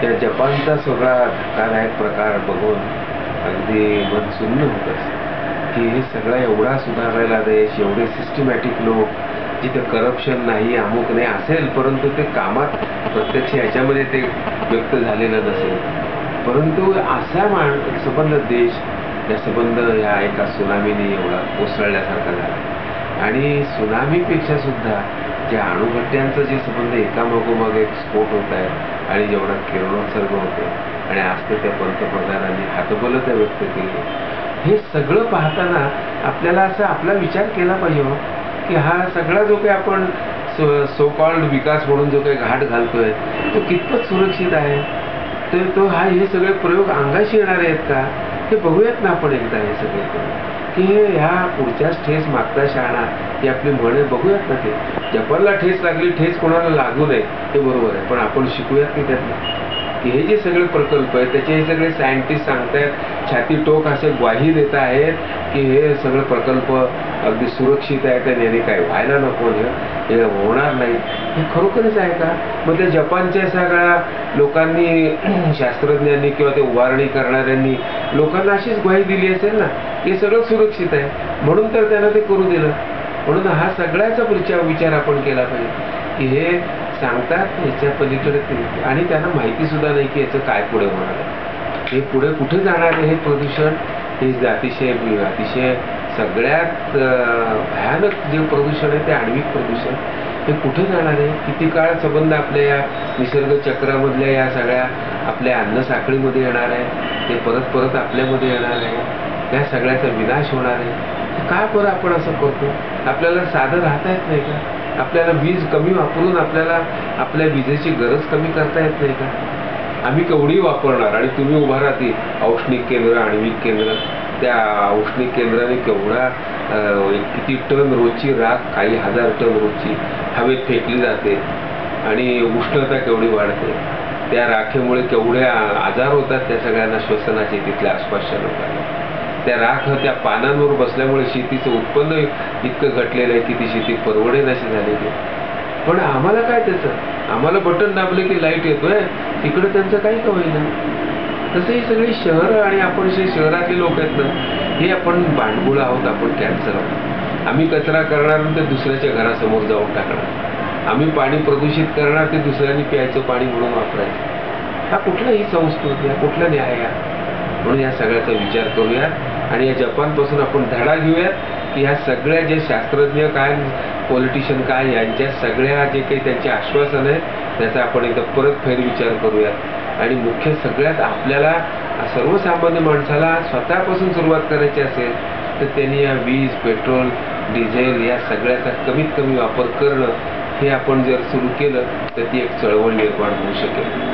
त्या जपानचा सगळा धक्कादायक प्रकार बघून अगदी मन सुन्न होत की हे सगळा एवढा सुधारलेला देश एवढे सिस्टमॅटिक लोक जिथे करप्शन नाही अमुक नाही असेल परंतु ते कामात प्रत्यक्ष ह्याच्यामध्ये ते व्यक्त झालेलं नसेल. परंतु असा मान संबंध देश या संबंध ह्या एका सुनामीने एवढा कोसळल्यासारखा झाला. आणि सुनामीपेक्षा सुद्धा जे अणुभट्ट्यांचं जे संबंध एकामागोमाग एक स्फोट होत आहे आणि जेवढा किरणोत्सर्ग होते आणि आज तर त्या पंतप्रधानांनी हातबलता व्यक्त केली. हे सगळं पाहताना आपल्याला असा आपला विचार केला पाहिजे हो, की हा सगळा जो काही आपण सो कॉल्ड विकास म्हणून जो काही घाट घालतोय तो कितपत सुरक्षित आहे? तर तो हा हे सगळे प्रयोग अंगाशी येणार आहेत का? हे बघूयात ना आपण एकदा हे सगळे करून. की ह्या पुढच्याच ठेस मागता शहाणा ही आपली म्हण बघूयात ना ते. जपानला ठेस लागली ठेस कोणाला लागू नये हे बरोबर आहे. पण आपण शिकूयात की त्यातलं की हे जे सगळे प्रकल्प आहेत त्याचे हे सगळे सायंटिस्ट सांगतायत छाती टोक असे ग्वाही देत आहेत की हे सगळे प्रकल्प अगदी सुरक्षित आहे त्याने याने काय व्हायला नको हे होणार नाही. हे खरोखरच आहे का? मग त्या जपानच्या सगळ्या लोकांनी शास्त्रज्ञांनी किंवा ते उभारणी करणाऱ्यांनी लोकांना अशीच ग्वाही दिली असेल ना हे सगळं सुरक्षित आहे. म्हणून तर त्यांना ते करू दिलं. म्हणून हा सगळ्याचा विचार विचार आपण केला पाहिजे. की हे सांगतात ह्याच्या पलीकडे आणि त्यांना माहिती सुद्धा नाही की याचं काय पुढे होणार आहे. हे पुढे कुठे जाणार आहे हे प्रदूषण? हे अतिशय अतिशय सगळ्यात भयानक जे प्रदूषण आहे ते आण्विक प्रदूषण. ते कुठे जाणार आहे? किती काळ संबंध आपल्या या निसर्ग चक्रामधल्या या सगळ्या आपल्या अन्न साखळीमध्ये येणार आहे? ते परत परत आपल्यामध्ये येणार आहे? या सगळ्याचा विनाश होणार आहे? का बरं आपण असं करतो? आपल्याला साधं राहता येत नाही का? आपल्याला वीज कमी वापरून आपल्याला आपल्या विजेची गरज कमी करता येत नाही का? आम्ही केवढी वापरणार? आणि तुम्ही उभा राहते औष्णिक केंद्र आण्विक केंद्र. त्या औष्णिक केंद्राने केवढा किती टन रोजची राख काही हजार टन रोजची हवेत फेकली जाते आणि उष्णता केवढी वाढते. त्या राखेमुळे केवढे आजार होतात त्या सगळ्यांना श्वसनाचे तिथल्या आसपासच्या लोकांना. त्या राख त्या पानांवर बसल्यामुळे शेतीचं उत्पन्न इतकं घटलेलं आहे की ती शेती परवडेन अशी झालेली आहे. पण आम्हाला काय त्याचं? आम्हाला बटन दाबले की लाइट येतोय. तिकडे त्यांचं काही का नाही. तसं ही सगळी शहरं आणि आपण जे शहरातले लोक आहेत ना हे आपण भांडगुळ आहोत आपण कॅन्सर आहोत. आम्ही कचरा करणार ते दुसऱ्याच्या घरासमोर जाऊन टाकणार. आम्ही पाणी प्रदूषित करणार ते दुसऱ्यांनी प्यायचं पाणी म्हणून वापरायचं. हा कुठला ही संस्कृती हा कुठला न्याय हा म्हणून या सगळ्याचा विचार करूयात आणि या जपानपासून आपण धडा घेऊयात की ह्या सगळ्या जे शास्त्रज्ञ काय पॉलिटिशियन काय यांच्या सगळ्या जे काही त्यांचे आश्वासन आहे त्याचा आपण एकदा परत फेरविचार करूयात. आणि मुख्य सगळ्यात आपल्याला सर्वसामान्य माणसाला स्वतःपासून सुरुवात करायची असेल तर त्यांनी या वीज पेट्रोल डिझेल या सगळ्याचा कमीत कमी वापर करणं हे आपण जर सुरू केलं तर ती एक चळवळ निर्माण होऊ शकेल.